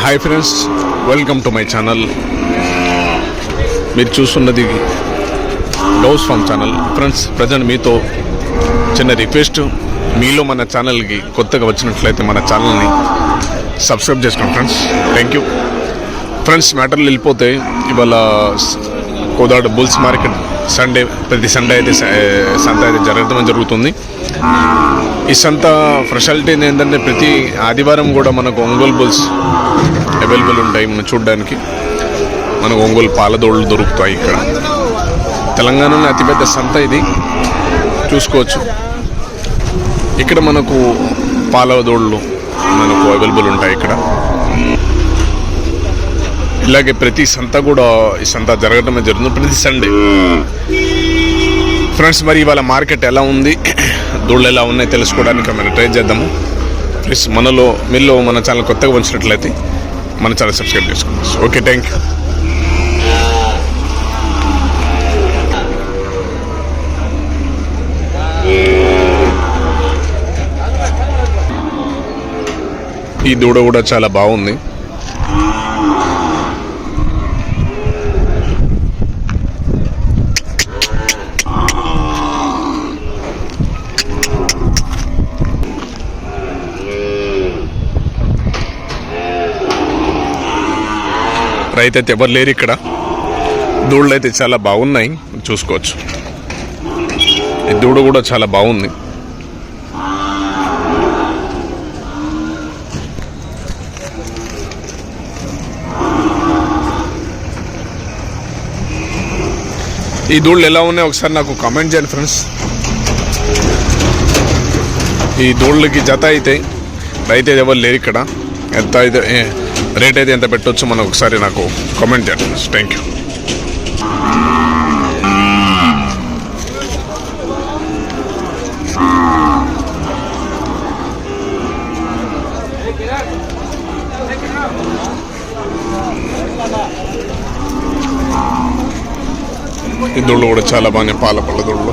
Hi friends welcome to my channel మీరు చూస్తున్నది Gous farm channel friends present మీతో చిన్న రిక్వెస్ట్ మీలో మన ఛానల్కి కొత్తగా వచ్చినట్లయితే మన ఛానల్ని సబ్స్క్రైబ్ చేసుకోండి ఫ్రెండ్స్ థ్యాంక్ యూ ఫ్రెండ్స్ మ్యాటర్లు వెళ్ళిపోతే ఇవాళ Kodad Kodad bulls market Sunday ప్రతి సండే అయితే స- సంత అయితే జరగడం జరుగుతుంది. ఈ సంత స్పెషాలిటీ ఏంటంటే ప్రతి ఆదివారం కూడా మనకు ఒంగోలు బుల్స్ అవైలబుల్ ఉంటాయి మనం చూడడానికి. మనకు ఒంగోలు పాలదోళ్ళు దొరుకుతాయి ఇక్కడ. తెలంగాణలో అతిపెద్ద సంత ఇది. చూసుకోవచ్చు. ఇక్కడ మనకు పాలదోళ్ళు మనకు అవైలబుల్ ఉంటాయి ఇక్కడ. ఇలాగే ప్రతి సంత కూడా ఈ సంత జరగడమే జరుగుతుంది. ప్రతి సండే ఫ్రెండ్స్ మరి ఇవాళ మార్కెట్ ఎలా ఉంది? దూళ్ళు ఎలా ఉన్నాయి తెలుసుకోవడానికి మనం ట్రై చేద్దాము. ప్లీజ్ మనలో మీలో మన ఛానల్ కొత్తగా వచ్చినట్లయితే మన ఛానల్ సబ్స్క్రైబ్ చేసుకోవచ్చు ఓకే థ్యాంక్ యూ ఈ దూడ కూడా చాలా బాగుంది. రైతు అయితే ఎవరు లేరు ఇక్కడ. దూడలు అయితే చాలా బాగున్నాయి. చూసుకోవచ్చు. ఈ దూడ కూడా చాలా బాగుంది. ఈ దూడలు ఎలా ఉన్నాయి ఒకసారి నాకు కామెంట్ చేయండి ఫ్రెండ్స్ ఈ దూళ్ళకి జత అయితే రైతు అయితే ఎవరు లేరు ఇక్కడ. ఎంత అయితే రేట్ అయితే ఎంత పెట్టొచ్చు మనం ఒకసారి నాకు కామెంట్ చేయండి థ్యాంక్ యూ ఈ దూళ్ళు కూడా చాలా బాగానే పాల పళ్ళ దూళ్ళు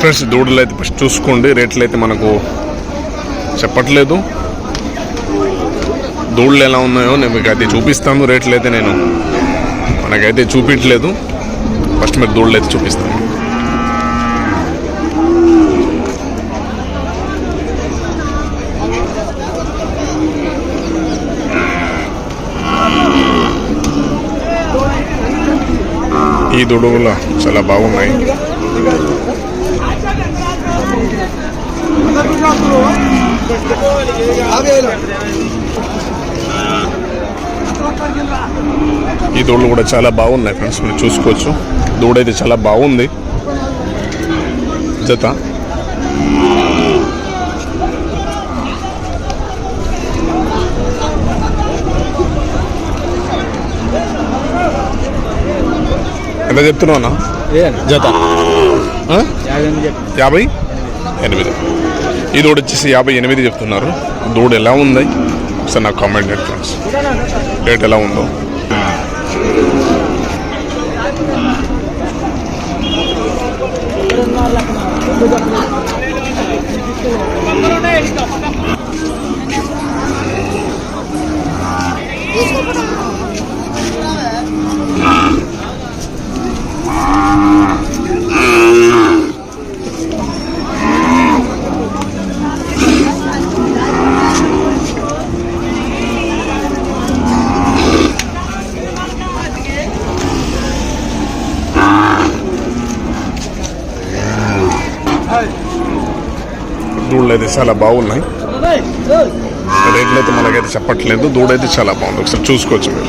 ఫ్రెండ్స్ దూడలు అయితే చూసుకోండి. రేట్లు అయితే మనకు చెప్పట్లేదు. దూడలు ఎలా ఉన్నాయో నేను మీకు అయితే చూపిస్తాను. రేట్లు అయితే నేను మనకైతే చూపించలేదు. ఫస్ట్ మీరు దూడలు అయితే చూపిస్తాను. ఈ దూడలు చాలా బాగున్నాయి. ఈ దూడలు కూడా చాలా బాగున్నాయి ఫ్రెండ్స్ మీరు చూసుకోవచ్చు. దూడ అయితే చాలా బాగుంది. జత. ఎంత చెప్తున్నావునా జత? యాభై ఎనిమిది. ఈ దూడ వచ్చేసి యాభై ఎనిమిది చెప్తున్నారు. దూడ ఎలా ఉంది? ఒకసారి నాకు కామెంట్ చేయండి ఫ్రెండ్స్ రేట్ ఎలా ఉందో. దూడలు అయితే చాలా బాగున్నాయి. రేట్లు అయితే మనకైతే చెప్పట్లేదు. దూడైతే చాలా బాగుంది. ఒకసారి చూసుకోవచ్చు మీరు.